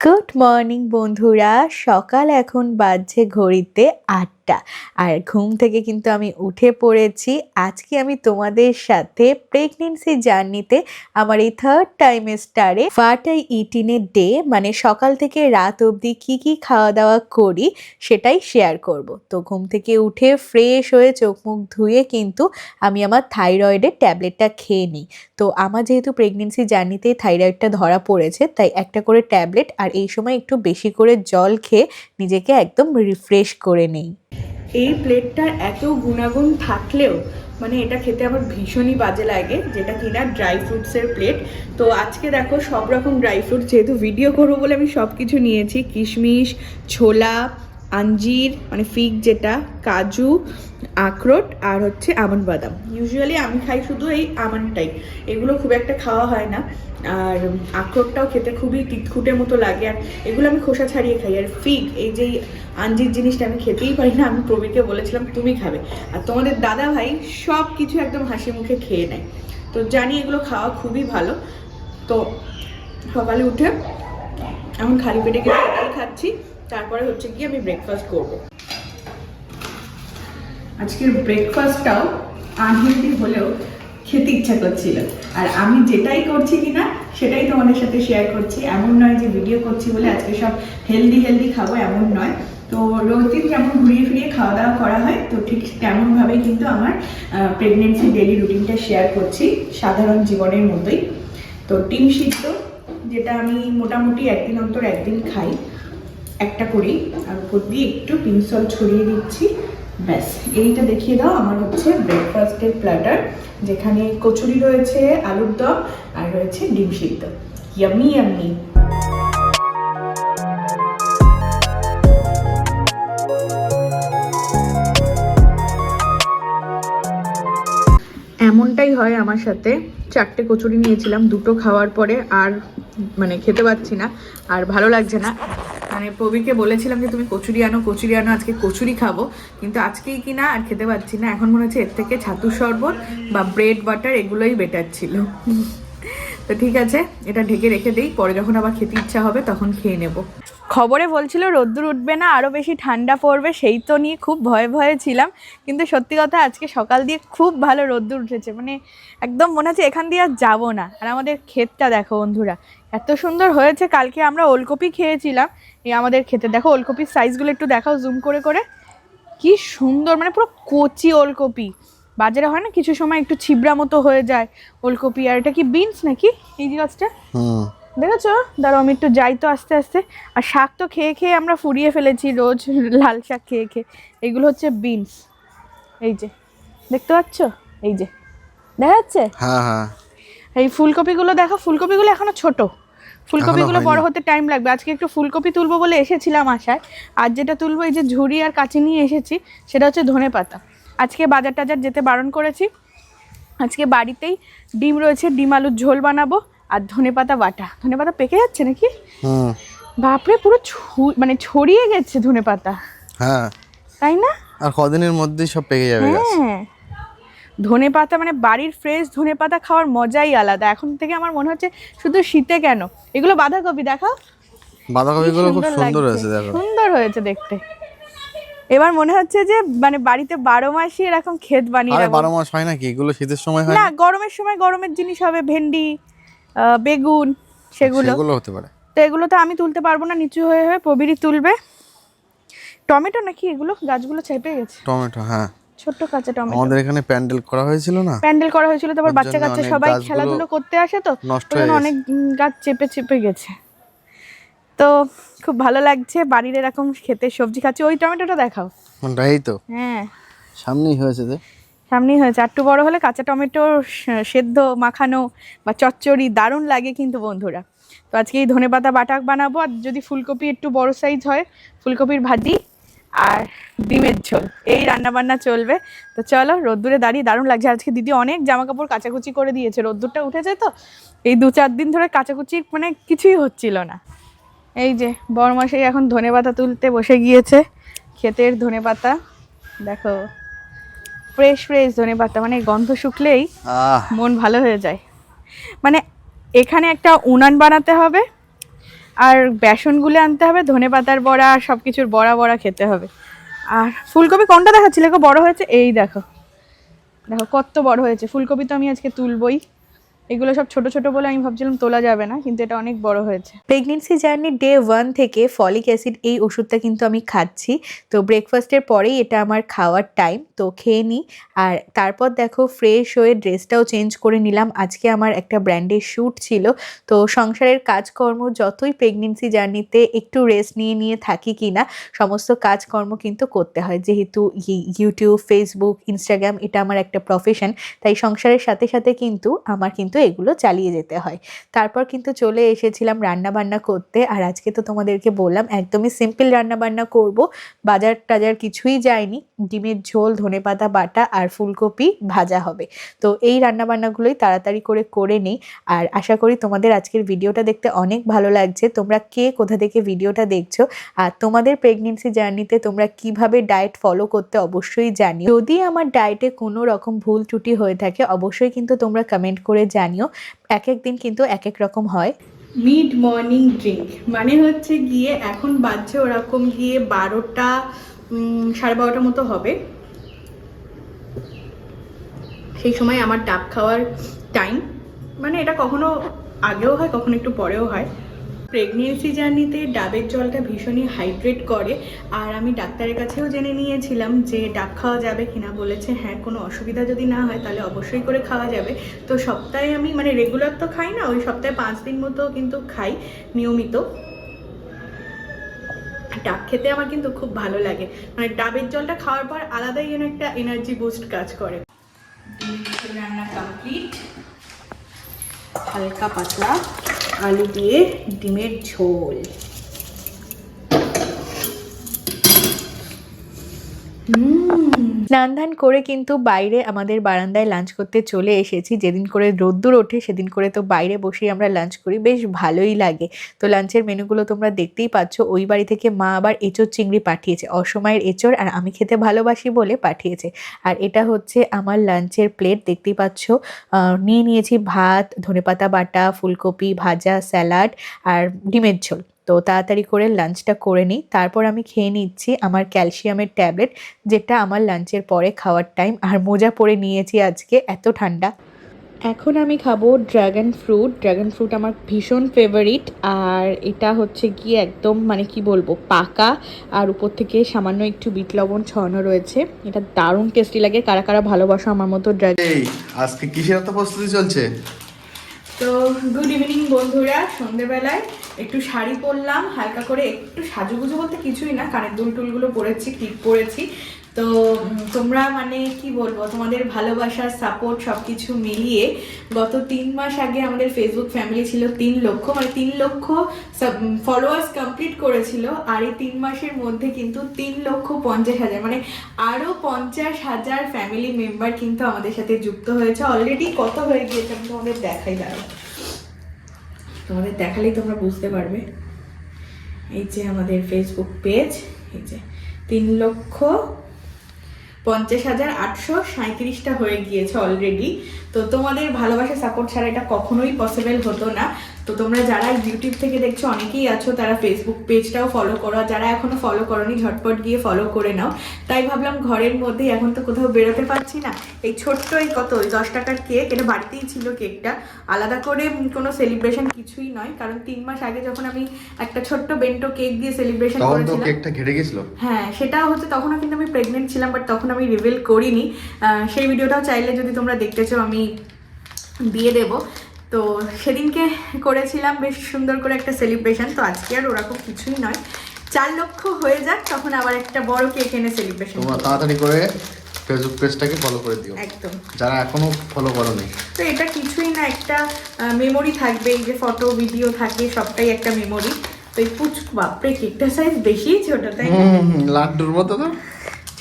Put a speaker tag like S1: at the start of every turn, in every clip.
S1: Good morning বন্ধুরা। সকাল এখন বাজছে ঘড়িতে আটটা আর ঘুম থেকে কিন্তু আমি উঠে পড়েছি। আজকে আমি তোমাদের সাথে প্রেগনেন্সি জার্নিতে আমার এই থার্ড টাইমেস্টারে ফার্টাই ইটিনের ডে মানে সকাল থেকে রাত অবধি কি কি খাওয়া দাওয়া করি সেটাই শেয়ার করব। তো ঘুম থেকে উঠে ফ্রেশ হয়ে চোখ মুখ ধুয়ে কিন্তু আমি আমার থাইরয়েডের ট্যাবলেটটা খেয়ে নিই। তো আমার যেহেতু প্রেগনেন্সি জার্নিতেই থাইরয়েডটা ধরা পড়েছে, তাই একটা করে ট্যাবলেট আর এই সময় একটু বেশি করে জল খেয়ে নিজেকে একদম রিফ্রেশ করে নেই।
S2: এই প্লেটটার এত গুণাগুণ থাকলেও মানে এটা খেতে আমার ভীষণই বাজে লাগে, যেটা কিনা ড্রাই ফ্রুটসের প্লেট তো আজকে দেখো সব রকম ড্রাই ফ্রুট যেহেতু ভিডিও করব বলে আমি সব কিছু নিয়েছি, কিশমিশ, ছোলা আঞ্জির মানে ফিগ যেটা, কাজু, আখরোট আর হচ্ছে আমন্ড বাদাম। ইউজুয়ালি আমি খাই শুধু এই আমন্ডটাই এগুলো খুব একটা খাওয়া হয় না। আর আখরোটটাও খেতে খুবই তিতকুটের মতো লাগে। আর এগুলো আমি খোসা ছাড়িয়ে খাই। আর ফিগ, এই যে আঞ্জির জিনিসটা আমি খেতেই পারি না, আমি প্রবীরকে বলেছিলাম, তুমি খাবে। আর তোমাদের দাদা ভাই সব কিছু একদম হাসি মুখে খেয়ে নেয়। তো জানি এগুলো খাওয়া খুবই ভালো। তো সকালে উঠে এখন খালি পেটে কিছু খাচ্ছি। তারপরে হচ্ছে কি আমি ব্রেকফাস্ট করব। আজকের ব্রেকফাস্টটাও আনহেলদি হলেও খেতে ইচ্ছা করছিল। আর আমি যেটাই করছি কিনা, সেটাই তোমাদের সাথে শেয়ার করছি। এমন নয় যে ভিডিও করছি বলে আজকে সব হেলদি হেলদি খাব, এমন নয়। তো রোজ দিন যেমন ঘুরিয়ে ফিরিয়ে খাওয়া দাওয়া করা হয়, তো ঠিক তেমনভাবেই কিন্তু আমার প্রেগনেন্সি ডেলি রুটিনটা শেয়ার করছি সাধারণ জীবনের মতোই। তো ডিম সিদ্ধ, যেটা আমি মোটামুটি একদিন অন্তর একদিন খাই। একটা করেই আর উপর দিয়ে একটু পিনসল ছড়িয়ে দিচ্ছি। ব্যাস, এইটা দেখিয়ে দাও, আমার হচ্ছে ব্রেকফাস্টের প্ল্যাটার যেখানে কচুরি রয়েছে, আলুর দম, আর রয়েছে ডিম সিদ্ধ। ইয়ামি ইয়ামি এমনটাই হয় আমার সাথে। চারটে কচুরি নিয়েছিলাম, দুটো খাওয়ার পরে আর মানে খেতে পাচ্ছি না, আর ভালো লাগছে না। মানে প্রবীরকে বলেছিলাম যে, তুমি কচুরি আনো কচুরি আনো, আজকে কচুরি খাব। কিন্তু আজকেই কি না আর খেতে পাচ্ছি না। এখন মনে হচ্ছে এর থেকে ছাতু শরবত বা ব্রেড বাটার এগুলোই বেটার ছিল। তো ঠিক আছে, এটা ঢেকে রেখে দিই। পরে যখন আবার খেতে ইচ্ছা হবে, তখন খেয়ে নেব। খবরে বলছিল, রোদ্দুর উঠবে না আরও বেশি ঠান্ডা পড়বে। সেই তো নিয়ে খুব ভয়ে ভয়ে ছিলাম। কিন্তু সত্যি কথা, আজকে সকাল দিয়ে খুব ভালো রোদ্দুর উঠেছে। মানে একদম মনে হচ্ছে এখান দিয়ে আর যাব না। আর আমাদের ক্ষেতটা দেখো বন্ধুরা এত সুন্দর হয়েছে কালকে আমরা ওলকপি খেয়েছিলাম। এই আমাদের খেতে দেখো ওলকপির সাইজগুলো একটু দেখাও জুম করে করে। কি সুন্দর মানে পুরো কচি ওলকপি। বাজারে হয় না কিছু সময় একটু ছিবড়া মতো হয়ে যায় ওলকপি। আর এটা কি বিনস নাকি? এই যে গাছটা? দেখেছ? দাঁড়াও আমি একটু যাই তো আস্তে আস্তে। আর শাক তো খেয়ে খেয়ে আমরা ফুরিয়ে ফেলেছি রোজ লাল শাক খেয়ে খেয়ে। এগুলো হচ্ছে বিনস এই যে দেখতে পাচ্ছ? এই যে দেখা যাচ্ছে?
S3: হ্যাঁ হ্যাঁ।
S2: এই ফুলকপিগুলো দেখো ফুলকপিগুলো এখনও ছোট। ফুলকপিগুলো বড় হতে টাইম লাগবে। আজকে একটু ফুলকপি তুলবো বলে এসেছিলাম আশায়। আর যেটা তুলবো এই যে ঝুড়ি আর কাঁচি নিয়ে এসেছি সেটা হচ্ছে ধনে পাতা। আজকে বাজার টাজার যেতে বারণ করেছি। আজকে বাড়িতেই ডিম রয়েছে ডিম আলুর ঝোল বানাবো আর ধনে পাতা বাটা। ধনে পাতা পেকে যাচ্ছে নাকি? বাপরে পুরো ছ- মানে ছড়িয়ে গেছে ধনে পাতা।
S3: হ্যাঁ।
S2: তাই না?
S3: আর কদিনের মধ্যেই সব পেকে যাবে
S2: হ্যাঁ। ধনে পাতা মানে বাড়ির ফ্রেশ ধনে পাতা খাওয়ার মজাই আলাদা। এখন থেকে আমার মনে হচ্ছে শুধু শীতে কেন? এগুলো বাঁধাকপি দেখাও?
S3: বাঁধাকপিগুলো খুব সুন্দর হয়েছে দেখো।
S2: সুন্দর হয়েছে দেখতে। এবার মনে হচ্ছে যে মানে বাড়িতে বারো মাসই এরকম ক্ষেত বানিয়ে
S3: আরে বারো মাস হয় নাকি? এগুলো শীতের সময় হয়
S2: না
S3: না?
S2: গরমের সময় গরমের জিনিস হবে ভেন্ডি বেগুন সেগুলো।
S3: সেগুলো হতে পারে।
S2: তো এগুলো তো আমি তুলতে পারব না নিচু হয়ে হয়ে প্রবীরই তুলবে। টমেটো নাকি এগুলো? গাছগুলো চেপে গেছে।
S3: টমেটো হ্যাঁ।
S2: ছোট্ট কাঁচা টমেটো।
S3: আমাদের এখানে প্যান্ডেল করা হয়েছিল না?
S2: প্যান্ডেল করা হয়েছিল তারপর বাচ্চা কাচ্চা সবাই খেলাধুলো করতে আসে তো। অনেক গাছ। চেপে চেপে গেছে। তো খুব ভালো লাগছে বাড়ির এরকম খেতে সবজি খাচ্ছি। ওই টমেটোটা দেখাও।
S3: কোনটা এই তো।
S2: হ্যাঁ।
S3: সামনেই হয়েছে যে।
S2: সামনেই হয়েছে। একটু বড় হলে কাঁচা টমেটো সেদ্ধ মাখানো বা চচ্চড়ি দারুণ লাগে কিন্তু বন্ধুরা। তো আজকে এই ধনেপাতা বাটাক বানাবো। আর যদি ফুলকপি একটু বড় সাইজ হয় ফুলকপির ভাজি আর ডিমের ঝোল। এই রান্না বান্না চলবে। তো চলো রোদ্দুরে দাঁড়িয়ে দারুণ লাগছে। আজকে দিদি অনেক জামা কাপড় কাচাকুচি করে দিয়েছে। রোদ্দুরটা উঠেছে তো এই দু চার দিন ধরে কাচাকুচির মানে কিছুই হচ্ছিল না। এই যে বরমাসেই এখন ধনেপাতা তুলতে বসে গিয়েছে। ক্ষেতের ধনেপাতা দেখো ফ্রেশ ফ্রেশ ধনে পাতা মানে গন্ধ শুকলেই মন ভালো হয়ে যায়। মানে এখানে একটা উনান বানাতে হবে। আর বেসনগুলো আনতে হবে, ধনে পাতার বড়া আর সব কিছুর বড়া বড়া খেতে হবে। আর ফুলকপি কোনটা দেখাচ্ছিল বড় হয়েছে? এই দেখো। দেখো কত বড় হয়েছে। ফুলকপি তো আমি আজকে তুলবই। এগুলো সব ছোট ছোট বলে আমি ভাবছিলাম তোলা যাবে না, কিন্তু এটা অনেক বড় হয়েছে।
S1: প্রেগনেন্সি জার্নি ডে ওয়ান থেকে ফলিক অ্যাসিড এই ওষুধটা কিন্তু আমি খাচ্ছি। তো ব্রেকফাস্টের পরেই এটা আমার খাওয়ার টাইম তো খেয়ে নিই আর তারপর দেখো ফ্রেশ হয়ে ড্রেসটাও চেঞ্জ করে নিলাম। আজকে আমার একটা ব্র্যান্ডের শ্যুট ছিল। তো সংসারের কাজকর্ম যতই প্রেগনেন্সি জার্নিতে একটু রেস্ট নিয়ে নিয়ে থাকি কি না সমস্ত কাজকর্ম কিন্তু করতে হয়। যেহেতু ইউটিউব ফেসবুক ইনস্টাগ্রাম এটা আমার একটা প্রফেশন তাই সংসারের সাথে সাথে কিন্তু আমার কিন্তু এগুলো চালিয়ে যেতে হয়। তারপর কিন্তু চলে এসেছিলাম রান্না বান্না করতে। আর আজকে তো তোমাদেরকে বললাম, একদমই সিম্পল রান্না বান্না করব। বাজার টাজার কিছুই যায়নি। ডিমের ঝোল, ধনেপাতা, বাটা আর ফুলকপি ভাজা হবে। তো এই রান্না বান্নাগুলোই তাড়াতাড়ি করে করে নিই। আর আশা করি তোমাদের আজকের ভিডিওটা দেখতে অনেক ভালো লাগছে। তোমরা কে কোথা থেকে ভিডিওটা দেখছ? আর তোমাদের প্রেগনেন্সি জার্নিতে তোমরা কীভাবে ডায়েট ফলো করতে অবশ্যই জানি যদি আমার ডায়েটে কোনো রকম ভুল ত্রুটি হয়ে থাকে, অবশ্যই কিন্তু তোমরা কমেন্ট করে জানিও এক এক দিন কিন্তু এক এক রকম হয়।
S2: মিড মর্নিং ড্রিঙ্ক মানে হচ্ছে গিয়ে এখন বাজছে ওরকম গিয়ে বারোটা সাড়ে বারোটার মতো হবে। সেই সময় আমার ডাব খাওয়ার টাইম মানে এটা কখনো আগেও হয়, কখনো একটু পরেও হয়। প্রেগনেন্সি জার্নিতে ডাবের জলটা ভীষণই হাইড্রেট করে। আর আমি ডাক্তারের কাছেও জেনে নিয়েছিলাম যে ডাব খাওয়া যাবে কিনা বলেছে হ্যাঁ কোনো অসুবিধা যদি না হয় তাহলে অবশ্যই করে খাওয়া যাবে। তো সপ্তাহে আমি মানে রেগুলার তো খাই না, ওই সপ্তাহে পাঁচ দিন মতো কিন্তু খাই নিয়মিত। ডাব খেতে আমার কিন্তু খুব ভালো লাগে। মানে ডাবের জলটা খাওয়ার পর আলাদাই যেন একটা এনার্জি বুস্ট কাজ করে। রান্না কমপ্লিট হালকা পাতলা। আলু দিয়ে ডিমের ঝোল।
S1: স্নান ধান করে কিন্তু বাইরে আমাদের বারান্দায় লাঞ্চ করতে চলে এসেছি। যেদিন করে রোদ্দুর ওঠে, সেদিন করে তো বাইরে বসেই আমরা লাঞ্চ করি। বেশ ভালোই লাগে। তো লাঞ্চের মেনুগুলো তোমরা দেখতেই পাচ্ছ। ওই বাড়ি থেকে মা আবার এঁচোর চিংড়ি পাঠিয়েছে। অসময়ের এঁচোর আর আমি খেতে ভালোবাসি বলে পাঠিয়েছে। আর এটা হচ্ছে আমার লাঞ্চের প্লেট দেখতেই পাচ্ছ নিয়ে নিয়েছি ভাত, ধনেপাতা বাটা, ফুলকপি, ভাজা, স্যালাড আর ডিমের ঝোল। তো তাড়াতাড়ি করে লাঞ্চটা করে নিই। তারপর আমি খেয়ে নিচ্ছি আমার ক্যালসিয়ামের ট্যাবলেট যেটা আমার লাঞ্চের পরে খাওয়ার টাইম আর মোজা পরে নিয়েছি আজকে, এত ঠান্ডা। এখন আমি খাব ড্রাগন ফ্রুট ড্রাগন ফ্রুট আমার ভীষণ ফেভারিট আর এটা হচ্ছে গিয়ে একদম মানে কি বলব, পাকা। আর উপর থেকে সামান্য একটু বিট লবণ ছড়ানো রয়েছে। এটা দারুণ টেস্টি লাগে। কারা কারা ভালোবাসো আমার মতো ড্রাগন
S3: আজকে কিসের প্রস্তুতি চলছে?
S2: তো গুড ইভিনিং বন্ধুরা, সন্ধেবেলায় একটু শাড়ি পরলাম, হালকা করে একটু সাজুগুজু বলতে কিছুই না, কানের দুল টুলগুলো পরেছি টিপ পরেছি। তো তোমরা মানে কি বলব, তোমাদের ভালোবাসার সাপোর্ট সব কিছু মিলিয়ে গত তিন মাস আগে আমাদের ফেসবুক ফ্যামিলি ছিল তিন লক্ষ মানে তিন লক্ষ ফলোয়ার্স কমপ্লিট করেছিল আর এই তিন মাসের মধ্যে কিন্তু তিন লক্ষ পঞ্চাশ হাজার মানে আরও পঞ্চাশ হাজার ফ্যামিলি মেম্বার কিন্তু আমাদের সাথে যুক্ত হয়েছে। অলরেডি কত হয়ে গিয়েছে আমি তোমাদের দেখাই, দাঁড়াও। তোমাদের দেখালেই তোমরা বুঝতে পারবে। এই যে আমাদের ফেসবুক পেজ এই যে তিন লক্ষ পঞ্চাশ হাজার আটশো সাঁত্রিশটা হয়ে গিয়েছে অলরেডি তো তোমাদের ভালোবাসা সাপোর্ট ছাড়া এটা কখনোই পসিবল হতো না। তো তোমরা যারা ইউটিউব থেকে দেখছ অনেকেই আছো তারা ফেসবুক পেজটাও ফলো করো। যারা এখনও ফলো করোনি ঝটপট গিয়ে ফলো করে নাও। তাই ভাবলাম ঘরের মধ্যেই এখন তো কোথাও বেরোতে পারছি না। এই ছোট্ট এই কত ওই দশ টাকার কেক এটা বাড়িতেই ছিল কেকটা আলাদা করে কোনো সেলিব্রেশন কিছুই নয়। কারণ তিন মাস আগে যখন আমি একটা ছোট্ট বেন্টো কেক দিয়ে সেলিব্রেশন করেছিলাম
S3: কেকটা ঘেটে গেছিল।
S2: হ্যাঁ সেটা হচ্ছে তখনও কিন্তু আমি প্রেগনেন্ট ছিলাম বাট তখন আমি রিভিল করিনি। সেই ভিডিওটাও চাইলে যদি তোমরা দেখতে চাও আমি দিয়ে দেব। তো সেদিনকে করেছিলাম বেশ সুন্দর করে একটা সেলিব্রেশন তো আজকে আর ওরকম কিছুই নয়। চার লক্ষ হয়ে যাক তখন আবার একটা বড় কেক এনে সেলিব্রেশন
S3: তোমরা তাড়াতাড়ি করে ফেসবুক পেজটাকে ফলো করে দিও।
S2: একদম।
S3: যারা এখনও ফলো করোনি।
S2: তো এটা কিছুই না একটা মেমোরি থাকবে এই যে ফটো ভিডিও থাকে সবটাই একটা মেমোরি তো এই পুচ বাপরে কেকটা সাইজ বেশি ছোট তাই
S3: লাড্ডুর মতো তো।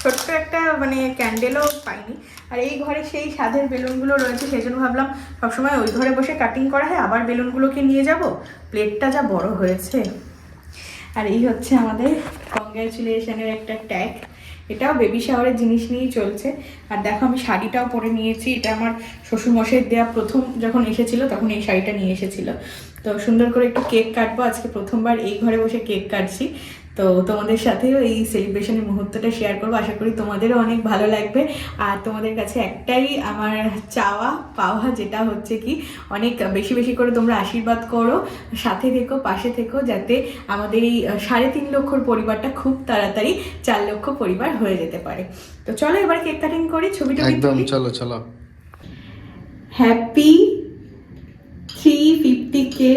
S2: ছোট্ট একটা মানে ক্যান্ডেলও পাইনি। আর এই ঘরে সেই স্বাদের বেলুনগুলো রয়েছে, সেই জন্য ভাবলাম সবসময় ওই ঘরে বসে কাটিং করা হয়, আবার বেলুনগুলোকে নিয়ে যাব। প্লেটটা যা বড় হয়েছে। আর এই হচ্ছে আমাদের কংগ্রাচুলেশনের একটা ট্যাগ এটাও বেবি শাওয়ারের জিনিস নিয়েই চলছে। আর দেখো আমি শাড়িটাও পরে নিয়েছি, এটা আমার শ্বশুরমশাইয়ের দেওয়া প্রথম যখন এসেছিল, তখন এই শাড়িটা নিয়ে এসেছিল। তো সুন্দর করে একটু কেক কাটবো, আজকে প্রথমবার এই ঘরে বসে কেক কাটছি। তো তোমাদের সাথেও এই সেলিব্রেশনের মুহূর্তটা শেয়ার করব। আশা করি তোমাদেরও অনেক ভালো লাগবে। আর তোমাদের কাছে একটাই আমার চাওয়া পাওয়া যেটা হচ্ছে কি অনেক বেশি বেশি করে তোমরা আশীর্বাদ করো সাথে থেকো পাশে থেকো যাতে আমাদের এই সাড়ে তিন লক্ষর পরিবারটা খুব তাড়াতাড়ি চার লক্ষ পরিবার হয়ে যেতে পারে। তো চলো এবার কেক কাটিং করি ছবিটা
S3: একদম চলো চলো।
S2: Happy three fifty K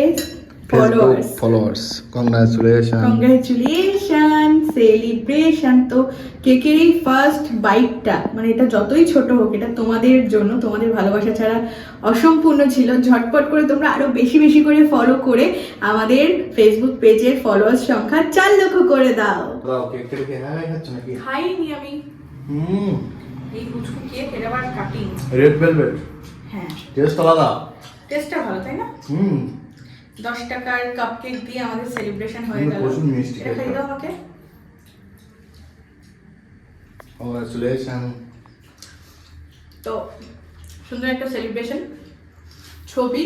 S2: followers
S3: followers congratulation
S2: congratulation celebration তো কেকের এই ফার্স্ট বাইকটা মানে এটা যতই ছোট হোক এটা তোমাদের জন্য তোমাদের ভালোবাসা ছাড়া অসম্পূর্ণ ছিল। ঝটপট করে তোমরা আরও বেশি বেশি করে ফলো করে আমাদের ফেসবুক পেজের ফলোয়ার্স সংখ্যা চার লক্ষ করে দাও।
S3: দাও কেক হ্যাঁ খাচ্ছ নাকি?
S2: খাইনি আমি।
S3: হুম।
S2: এই কুচকু কেক এটা আবার কাটিং
S3: রেড ভেলভেট
S2: হ্যাঁ।
S3: টেস্ট আলাদা।
S2: টেস্টটা ভালো তাই না?
S3: হুম।
S2: দশ টাকার কাপ কেক দিয়ে আমাদের সেলিব্রেশন হয়ে গেল। এটা খাইয়ে দাও আমাকে।
S3: কংগ্রাচুলেশন
S2: তো সুন্দর একটা সেলিব্রেশন ছবি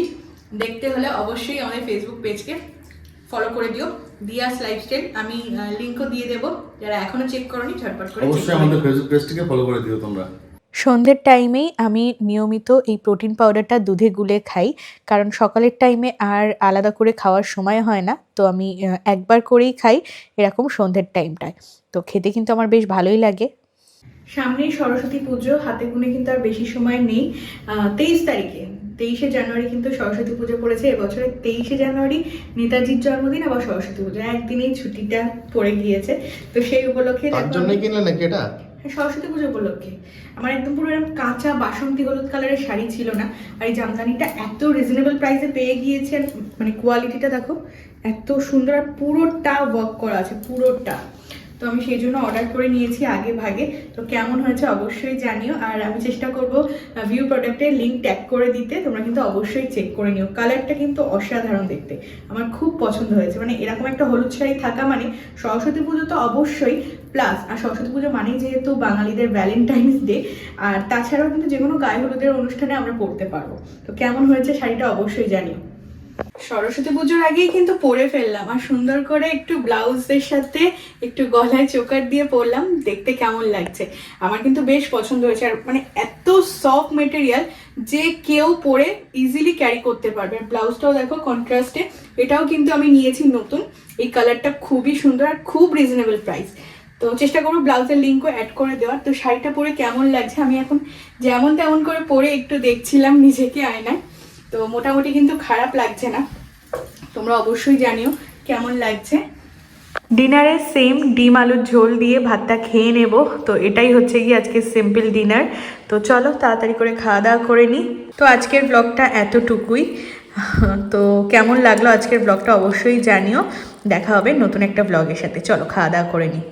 S2: দেখতে হলে অবশ্যই আমাদের ফেসবুক পেজকে ফলো করে দিও। দিয়াস লাইফস্টাইল আমি লিঙ্কও দিয়ে দেবো। যারা এখনও চেক করনি ঝটপট করে
S3: অবশ্যই আমাদের ফেসবুক পেজটিকে ফলো করে দিও তোমরা।
S1: সন্ধ্যের টাইমেই আমি নিয়মিত এই প্রোটিন পাউডারটা দুধে গুলে খাই কারণ সকালের টাইমে আর আলাদা করে খাওয়ার সময় হয় না। তো আমি একবার করেই খাই এরকম সন্ধ্যের টাইমটায়। তো খেতে কিন্তু আমার বেশ ভালোই লাগে।
S2: সামনেই সরস্বতী পুজো হাতে গুনে কিন্তু আর বেশি সময় নেই। তেইশ তারিখে তেইশে জানুয়ারি কিন্তু সরস্বতী পুজো পড়েছে। এবছরে তেইশে জানুয়ারি নেতাজির জন্মদিন আবার সরস্বতী পুজো। একদিনেই ছুটিটা পড়ে গিয়েছে। তো সেই উপলক্ষে
S3: তার জন্য কিনলে নাকি এটা?
S2: সরস্বতী পুজো উপলক্ষে। আমার একদম পুরো এরকম কাঁচা বাসন্তী হলুদ কালারের শাড়ি ছিল না। আর এই জামদানিটা এত রিজনেবল প্রাইসে পেয়ে গিয়েছে মানে কোয়ালিটিটা দেখো, এত সুন্দর আর পুরোটা ওয়ার্ক করা আছে, পুরোটা। তো আমি সেই জন্য অর্ডার করে নিয়েছি আগে ভাগে। তো কেমন হয়েছে অবশ্যই জানিও। আর আমি চেষ্টা করব ভিউ প্রোডাক্টের লিঙ্ক ট্যাগ করে দিতে। তোমরা কিন্তু অবশ্যই চেক করে নিও। কালারটা কিন্তু অসাধারণ দেখতে। আমার খুব পছন্দ হয়েছে। মানে এরকম একটা হলুদ শাড়ি থাকা মানে সরস্বতী পুজো তো অবশ্যই প্লাস আর সরস্বতী পুজো মানেই যেহেতু বাঙালিদের ভ্যালেন্টাইন্স ডে আর তাছাড়াও কিন্তু যে কোনো গায়ে হলুদের অনুষ্ঠানে আমরা পরতে পারব। তো কেমন হয়েছে শাড়িটা অবশ্যই জানিও। সরস্বতী পুজোর আগেই কিন্তু পরে ফেললাম। আর সুন্দর করে একটু ব্লাউজের সাথে একটু গলায় চোকার দিয়ে পরলাম। দেখতে কেমন লাগছে। আমার কিন্তু বেশ পছন্দ হয়েছে। আর মানে এত সফট মেটেরিয়াল যে কেউ পরে ইজিলি ক্যারি করতে পারবে। ব্লাউজটাও দেখো কন্ট্রাস্টে এটাও কিন্তু আমি নিয়েছি নতুন। এই কালারটা খুবই সুন্দর আর খুব রিজনেবল প্রাইস তো চেষ্টা করব ব্লাউজের লিঙ্কও অ্যাড করে দেওয়ার। তো শাড়িটা পরে কেমন লাগছে? আমি এখন যেমন তেমন করে পরে একটু দেখছিলাম নিজেকে আয়নায়। তো মোটামুটি কিন্তু খারাপ লাগছে না। তোমরা অবশ্যই জানিও কেমন লাগছে। ডিনারে সেম ডিম আলুর ঝোল দিয়ে ভাতটা খেয়ে নেব। তো এটাই হচ্ছে কি আজকে সিম্পল ডিনার তো চলো তাড়াতাড়ি করে খাওয়া দাওয়া করে নিই তো আজকের ব্লগটা এতটুকুই। তো কেমন লাগল আজকের ব্লগটা অবশ্যই জানিও। দেখা হবে নতুন একটা ব্লগের সাথে। চলো খাওয়া দাওয়া করে নিই